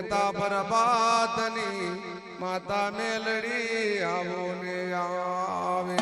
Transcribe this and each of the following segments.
મુગતા બરબાદની માતા મેલડી આવો ને આવે.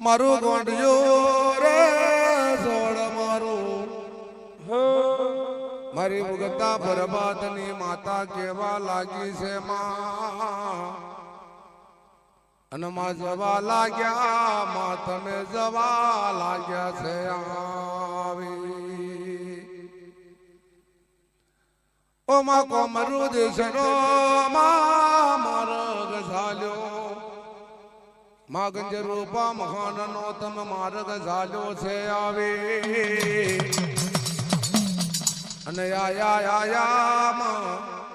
મારું ગોંડિયો રે, સોળ મારું. મારી મુગતા બરબાદની માતા કેવા લાગી છે માં? અને માં જવા લાગ્યા, માં તમે જવા લાગ્યા છે આવી. ઓ માં કોમરું દેશનો માર્ગ ઝાલ્યો. માં ગંજ રૂપા મહાનનો તમે માર્ગ ઝાલ્યો છે આવી. અને આયા આયા માં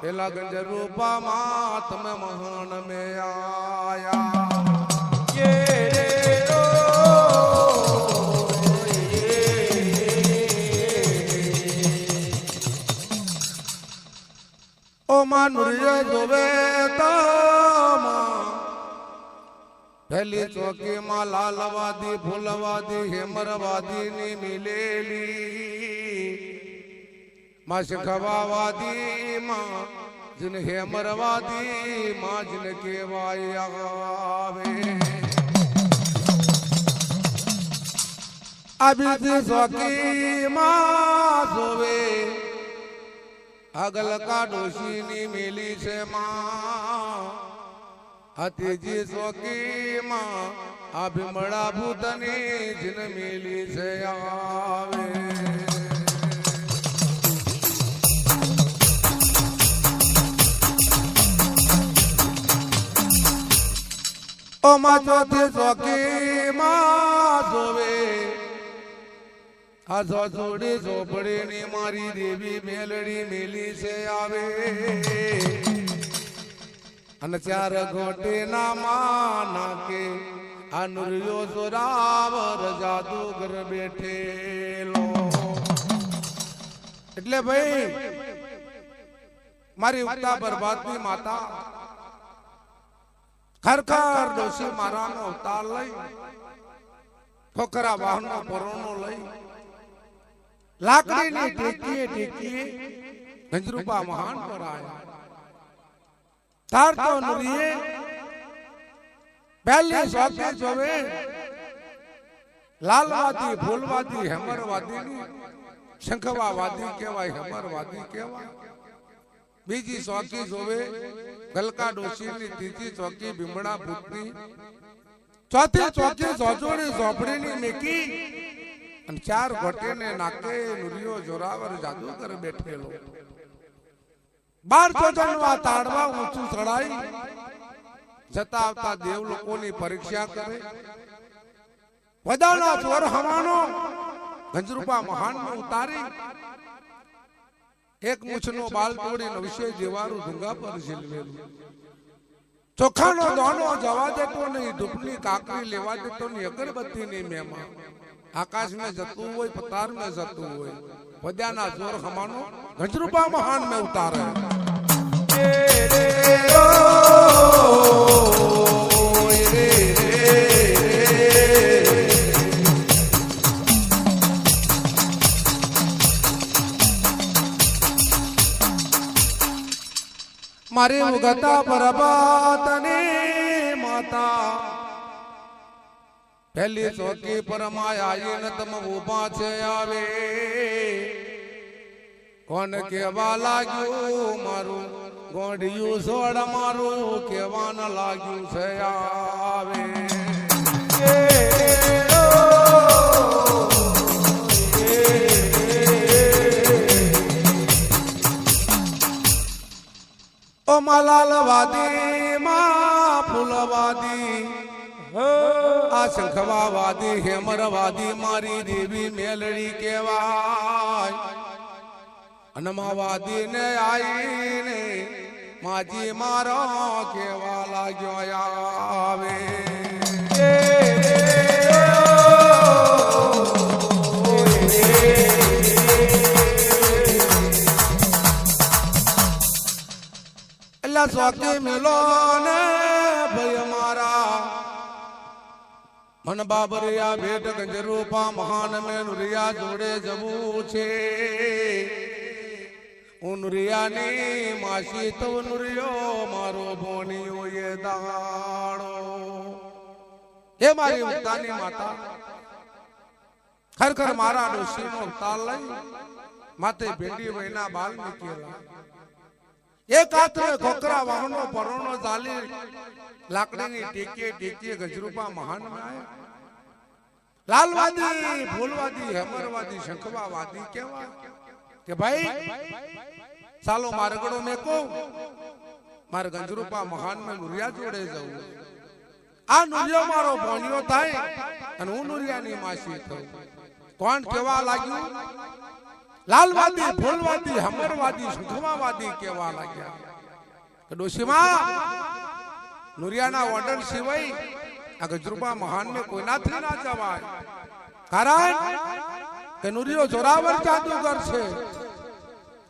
પેલા ગંજ રૂપામાં તમે મહાન મે આયા યે રે ઓ, યે. ઓ માં નુરિય જોવે પહેલી ચોકી માં લાલવાદી ફૂલવાદી હેમરવાદી ની મિલેલી. માં શીખવાવાદી, માં જન હેમરવાદી, માં જન કેવાય આવે. અબિદ સકી માં જોવે. આગલ કા ડોશીની મેલી છે માં. આ ત્રીજી સોકી માં આ ભૂતની જન મેલી છે આવે. આ ઝોઝોડી ઝોપડી ની મારી દેવી મેલડી મેલી છે આવે. અને ચાર ગોટી ના માં નાકે આ નુરિયો જાદુગર બેઠેલો. એટલે ભાઈ, મારી ઉગતા બરબાદની માતા ખરખર ડોસી મારાનો અવતાર લઈ ઠોકરા વાહનો પરોણો લઈ લાકડીની ટેકીએ ટેકીએ ગંજરૂપા મહાન પર આવ્યા તાર તો નરીએ પહેલી સોકે જોવે લાલવાદી ફૂલવાદી હેમરવાદી શંખવાવાદી કહેવાય હેમરવાદી કહેવાય. બીજી ચોકી જોવે ગલકા ડોશીની ત્રીજી ચોકી ભીમડા ભૂતની ચોથી ચોકી ઝોઝોડી ઝોપડીની મેકી. અને ચાર ઘોટીને નાકે નુરિયો જોરાવર જાદુગર બેઠેલો. બાર ચોજન આ તાડવા ઊંચું ચડાઈ જતા આવતા દેવ લોકોની પરીક્ષા કરે. વધારા ચોર હવાનો. ગંજરૂપા મહાન ઉતારી. એક મૂછનો બાલ તોડીનો વિશે જેવારું ડુંગા પર ઝીલવેલું ચોખાનો દોનો જવા દેતો નહીં ધૂપની કાકરી લેવા દેતો નહીં અગરબત્તી ની મહેમા આકાશ જતું હોય પતાર મેં જતું હોય. પદ્યાના જોર ખમાનો ગજરૂપા મહાન મેં ઉતારે. મારી ઉગતા પ્રભાતની માતા. પહેલી ચોકી પર માયા આવીને તમ ઊભા છે આવે. કોણ કેવા લાગ્યું મારું? ગોંડિયું સોડ મારું કેવા ન લાગ્યું છે આવે. ઓ માલાલ વાદી ફૂલવાદી. આ શંખવાવાદી, હેમરવાદી, મારી દેવી મેલડી કેવાય અનમાવાદી ને આઈને માજી મારો કેવા લાગ્યો આવે. શોખી મિલો ને ભાઈ મારા. મન બાબરિયા ભેટ ગંજરૂપા મહાન મેં નુરિયા જોડે જવું છે. ઉનરિયાની માસી તો નુરિયો, મારો ભોણિયો એ દાડો હે મારી ઉતાની માતા, ખરેખર મારા ડોશીનો તાલ લઈ માતે ભેડી વૈના બાલ મૂકેલા. એક હાથે ખોકરા વાહનો પરોણો ચાલી લાકડીની ટેકીએ ટેકીએ ગજરૂપા મહાન લાલવાદી ફૂલવાદી હેમરવાદી શંખવાવાદી કેવા? કે ભાઈ સાલો મારગડો મેકો. મારે ગંજરૂપા મહાન મેં નુરિયા જોડે જવું. આ નુરિયો મારો ભોણિયો થાય અને હું નુરિયાની માસી થઉં. કોણ કેવા લાગ્યું? લાલવાદી ભોલવાદી હમરવાદી સુખમાવાદી કહેવા લાગ્યા. કે ડોશીમાં નુરિયાના ઓર્ડર સિવાય આ ગજરૂપા મહાન ને કોઈનાથી ના જવાય. કારણ કે નુરિયો જોરાવર જાદુગર છે.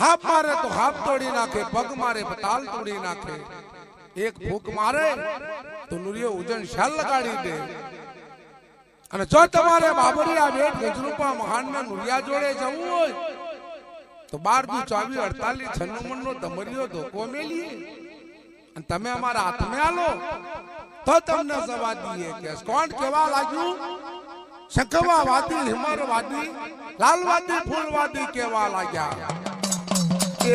હાફ મારે તો હાફ તોડી નાખે પગ મારે તાલ તોડી નાખે. એક ફૂક મારે તો નુરિયો ઉજન શાલ લગાડી દે. અને જો તમારે બાબરિયા વેઠ ગજરૂપા મહાન ના નુરિયા જોડે જવું હોય તો બાર દુ ચોવીસ અડતાલીસ છન્નું નો દમરિયો ધોકો મેલીએ. અને તમે અમારા હાથમાં આલો. તો તમને સવા દઈએ કે કોણ કેવા લાગ્યું? શંખવા વાદી હિમર વાદી લાલવાદી ફૂલવાદી કેવા લાગ્યા.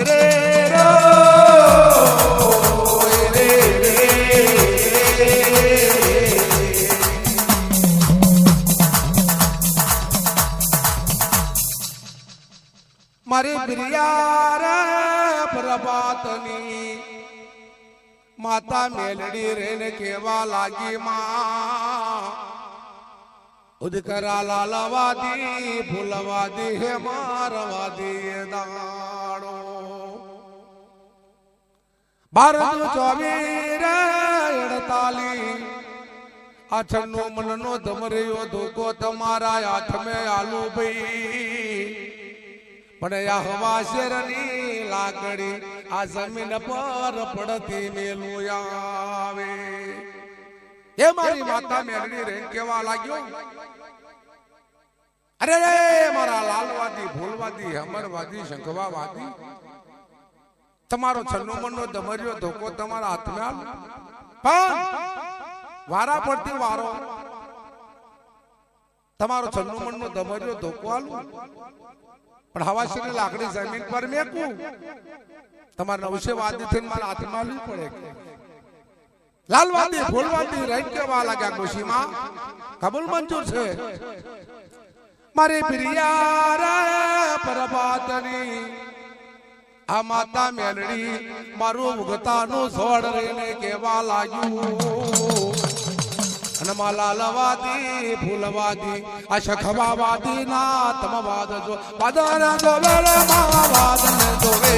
રે રો, રે રે. મારી બિરિયા પ્રભાતની. માતા મેલડી રેને કેવા લાગી માં. ઉદકરા લાલવાદી ફૂલવાદી હે મારવાદી દાણો ભારત ચોવીર અડતાલી આ છન્નું મનનો ધમરિયો ધોકો તમારા હાથ મેં આલુ ભાઈ. પણ આ હવા શેરની લાકડી આ જમીન પર પડતી મેલું આવે. એ મારી માતા મેળડી રહી કેવા લાગ્યો? અરે રે, મારા લાલવાદી, ભૂલવાદી, હમરવાદી, શંખવાવાદી. તમારો છન્નો મનનો દમરિયો ધોકો તમારા હાથમાં પણ વારા પડતી વારો. તમારો છન્નો મનનો દમરિયો ધોકો આલો. પણ હવાશીની લાકડી જમીન પર મેકું તમારે નવશે વાદી થઈને મારા હાથમાં લેવી પડે લાલવાદી ફૂલવાદી રહી કેવા લાગ્યા ખુશીમાં કબૂલ મંજૂર છે. મારી પ્રિયા રે પ્રભાતની આ માતા મેલડી મારું ઉગતાનું છોડ રહીને કેવા લાગ્યું. અને માલા લવાદી ફૂલવાદી આ શખવાવાદી ના તમવાદ જો વાદન જોવે રે મા વાદન જોવે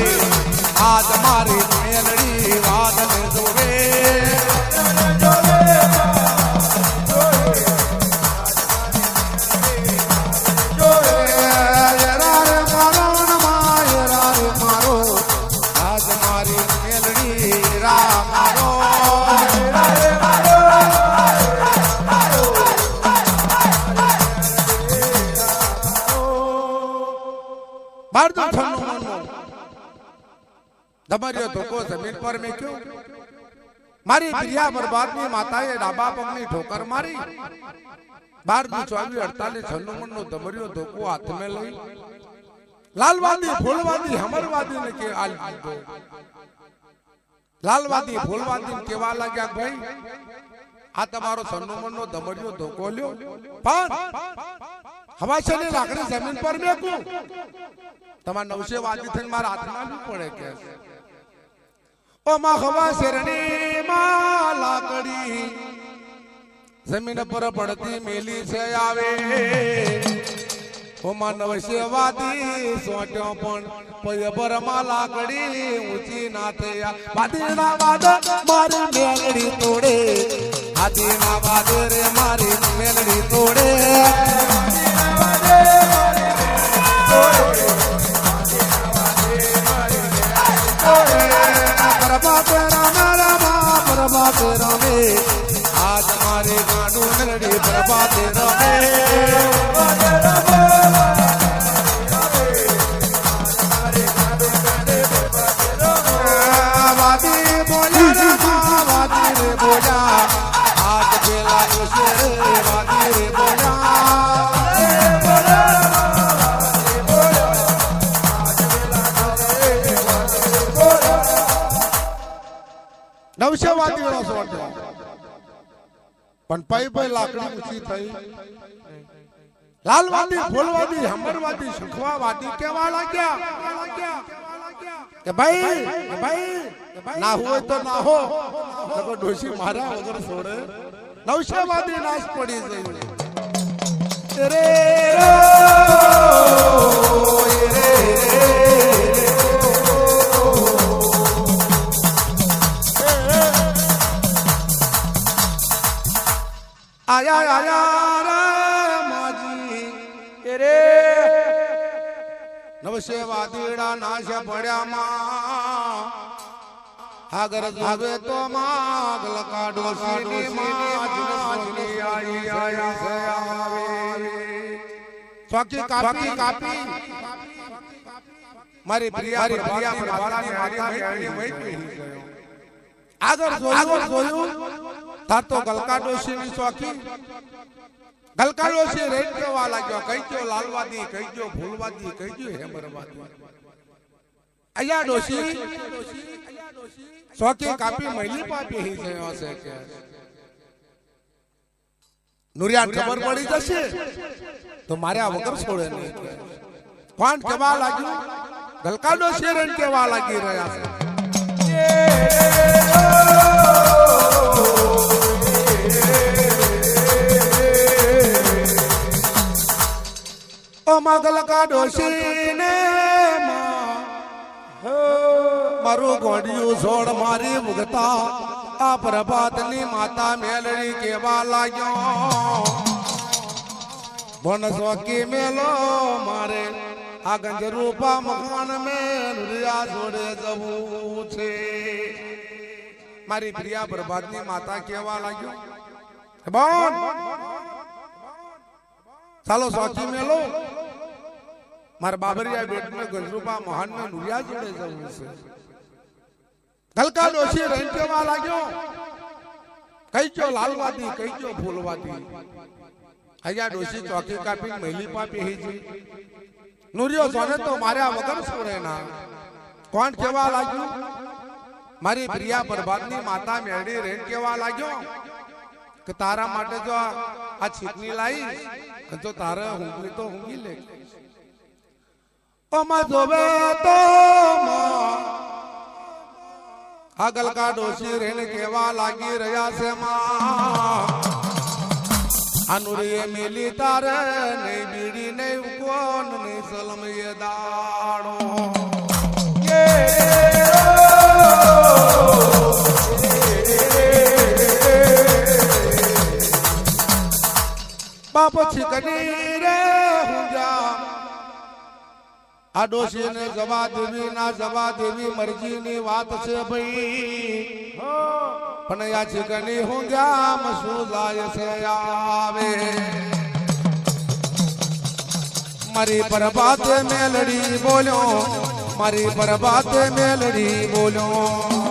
આજ મારી મેલડી વાદન જોવે યરા બાર તો ઠંડુ તમારી ધોકો જમીન પર મેક્યો? મારી પ્રિયા બરબાદની માતાએ ડાબા પગની ઠોકર મારી. બાર દુ ચોવીસ અડતાલીસ છન્નું મનનો દમરિયો ધોકો હાથમે લઈ. લાલવાદી ફૂલવાદી હમરવાદી ને કે આ લીધો. લાલવાદી ફૂલવાદી કેવા લાગ્યા ભાઈ આ તમારો છન્નું નો દમરિયો ધોકો લ્યો. પણ હવાશની લાકડી જમીન પર મેકું. તમારે નવશે વાદી થઈને મારા હાથમાં બી પડે કે. ઓ માં હવા શેરણી માં લાકડી જમીન પર પડતી મેલી છે આવે. ઓ માં નવશે વાદી સોટ્યો પણ પય પરમાં લાકડી ઊંચી ના થયા. વાદી ના વાદ મારી મેલડી તોડે. હાથી ના વાદ રે મારી મેલડી તોડે. પ્રભાત રામ રામ રામે. આજ મારે ગાડું નરડી પ્રભાતે નવસે પણ પૈ પૈ લાકડી ઊંચી થઈ લાલવાદી ફૂલવાદી હમરવાદી સુખવાવાદી કેવા લાગ્યા કે ભાઈ કે ભાઈ ના હોય તો ના હો તો ડોશી મારા વગર છોડે નવશાવાદી નાશ પડી જઈ રે આયા આયા રે માજી રે નવસે વાદીડા નાશ પડ્યામાં હાગર જોવે તો માગ લકાડો સીડી સીની માજની આઈ આઈ આવે ચોકી કાપી કાપી મારી પ્રિયા પ્રિયા મારી મેળી મઈ આગળ જોયું જોયું તાર તો ગલકા ડોશીની ચોકી ગલકા ડોશી રેટ કેવા લાગ્યો કઈ ગયો લાલવાદી કઈ ગયો ભૂલવાદી કઈ ગયો હેમરવાદી. અહીંયા ડોશી ચોકી કાપી મહિલી પાપી હી થયો છે કે. નુરિયાન ખબર પડી જશે? તો મારે આ વગર છોડે નહીં કોણ કેવા લાગ્યું? ગલકાડો ડોશી રેટ કેવા લાગી રહ્યા છે? મગલ કાઢો સીને મારું ગોડિયું છોડ મારી મુગતા. આ પ્રભાતની માતા મેલડી કેવા લાગ્યો? વનસ્વકી મેલો મારે. આ ગંજરૂપા મકાન મેં જોડે જવું છે. મારી પ્રિયા પ્રભાતની માતા કેવા લાગ્યો? બોન. ચાલો સોચી મેલો. મારા બાબરિયા બેટ में ગંજરૂપા મહાન में નુરિયા જોડે જવું છે. ગલકા ડોશી કેવા લાગ્યો. કઈ જો લાલવાદી કઈ જો ફૂલવાદી હૈયા ડોશી ચોકી કાપી મહિલી પાપી હીજી નુરિયો સોને તો માર્યા વગર છોડે ના. કોણ કેવા લાગ્યું? મારી પ્રિયા બરબાદની માતા મેળી રેન કેવા લાગ્યો? કે તારા માટે જો આ છીકની લાઈ જો તારે ઊંઘી તો ઊંઘી લે. ઓમાં જોવે તો આગળ કા ડોશી રેન કેવા લાગી રહ્યા છે માં અનુરીએ મેલી તારે નહીં બીડી નહીં કોન નહીં સલમ દાડો બાપ છીકની આ ડોશીને જવા દેવી ના જવા દેવી મરજીની વાત છે ભાઈ. પણ આ હું ગામ શું લાય છે આવે. મારી પરબાતે મેલડી બોલ્યો મારી પરબાતે મેલડી બોલ્યો.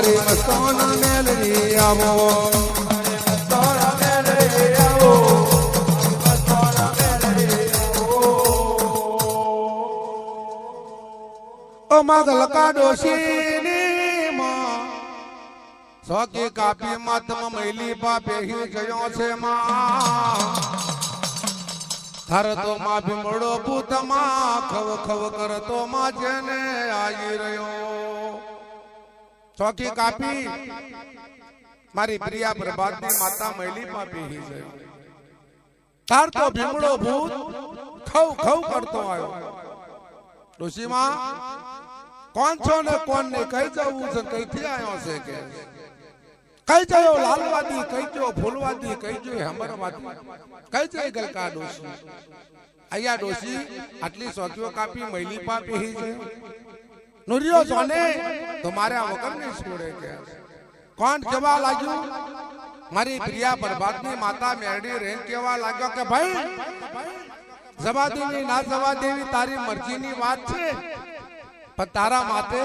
મારી મસ્તાન મેલરી આવો. ગયો છે થર તો માં ભીમડો ભૂત ખવ ખવ કરતો માં જેને આવી રહ્યો. ચોકી કાપી મારી પ્રિયા પ્રભાતની માતા મૈલી પીહી છે તાર તો ભીમડો ભૂત ખવ ખવ કરતો આવ્યો. ડોશીમાં કોણ છો ને કોણ ને કઈ જવું છે કઈથી આવ્યો છે કે? કઈ જયો લાલવાદી કઈ જયો ફૂલવાદી કઈ જયો હેમરવાદી? કઈ જઈ ગલકા ડોશી? અહીંયા ડોશી આટલી સોચીઓ કાપી મૈલી પાપી હી છે નુરિયો સોને તો મારે વગર નહીં છોડે કે? કોણ કેવા લાગ્યું? મારી પ્રિયા બરબાદની માતા મેરડી રેન કેવા લાગ્યો કે, ભાઈ જવા દેવી ના જવા દેવી તારી મરજીની વાત છે, પણ તારા માથે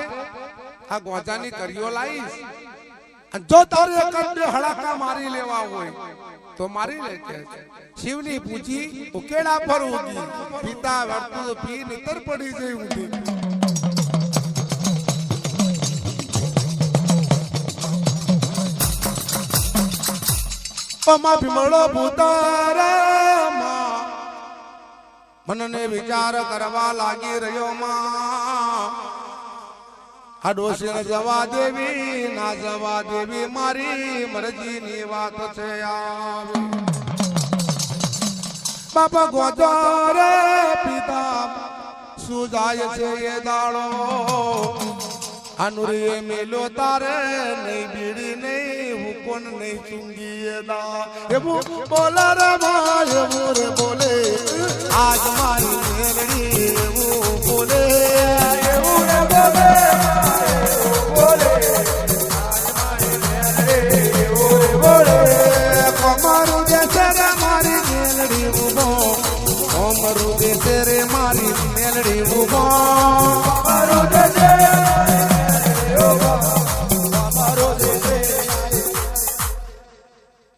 આ ગોજાની કરીઓ લાવીશ. જો તારે એક જ હડાકા મારી લેવા હોય, તો મારી લે કે શિવની પૂજી ઉકેડા પર ઉગી પિતા વર્તુ પી નિતર પડી જઈ ઊંધી પમા ભીમળો ભૂતારે મનને વિચાર કરવા લાગી રહ્યો માં. આ ડોશીને જવા દેવી, ના જવા દેવી, મારી મરજીની વાત છે બાપા ગોજો રે પિતા શું જાય છે એ દાડો? અનુરી મેલો તારે, નહીં બીડી નહીં હું કોણ નહીં ચૂંગી એ દા એવું બોલે રે માં એવું રે બોલે આજ મારી મેલડી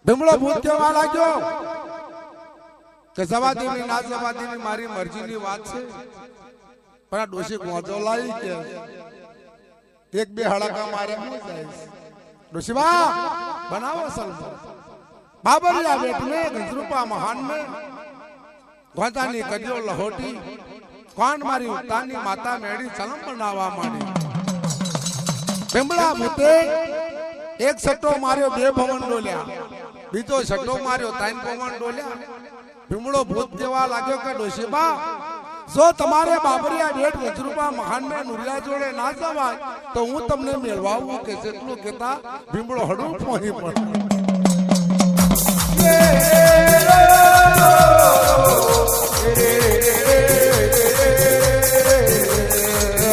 ભીમડો ભૂત કેવા લાગ્યો. કે જવાદીની ના જવાદીની મારી મરજીની વાત છે. પણ આ ડોશી ગોંધો લાવી કે એક બે હળાકા મારે હું જાય ડોશી બા બનાવો સલમાન બાબરિયા બેટ મેં ગંજરૂપા મહાન મેં ગોંધાની કજ્યો લહોટી કોણ મારી ઉતાની માતા મેળી સલમ બનાવવા માંડી? ભીમડા ભૂતે એક સટ્ટો માર્યો બે ભવન ડોલ્યા બીજો સટ્ટો માર્યો તાઈન પવન ડોલ્યા. ભીમડો ભૂત જેવા લાગ્યો કે ડોશીબા, જો તમારે બાબરિયા બેટ વજરૂપા મહાન મેં નુરિયા જોડે ના જવાય, તો હું તમને મેળવાવું કે જેટલું કેતા ભીમડો હડું પહોંચી પડે.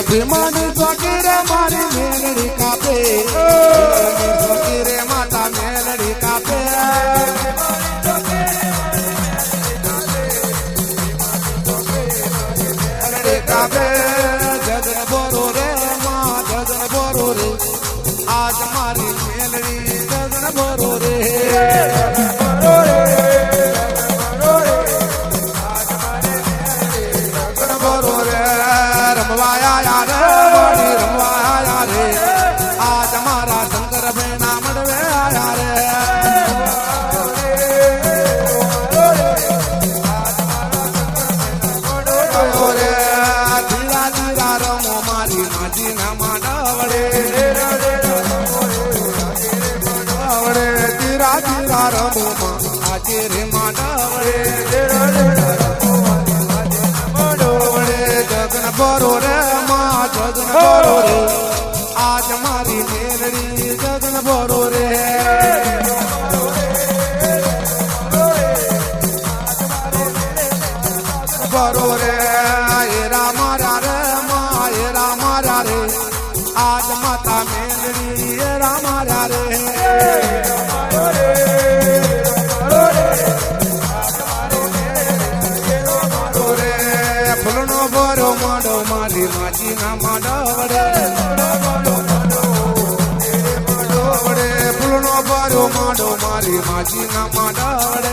ભીમાની ફકીરે મારી મેળડી કાપે. માં આજે બોરો માડો મારી માજી ના માડવડે વડે ફૂલનો બોરો માડો મારી માજી ના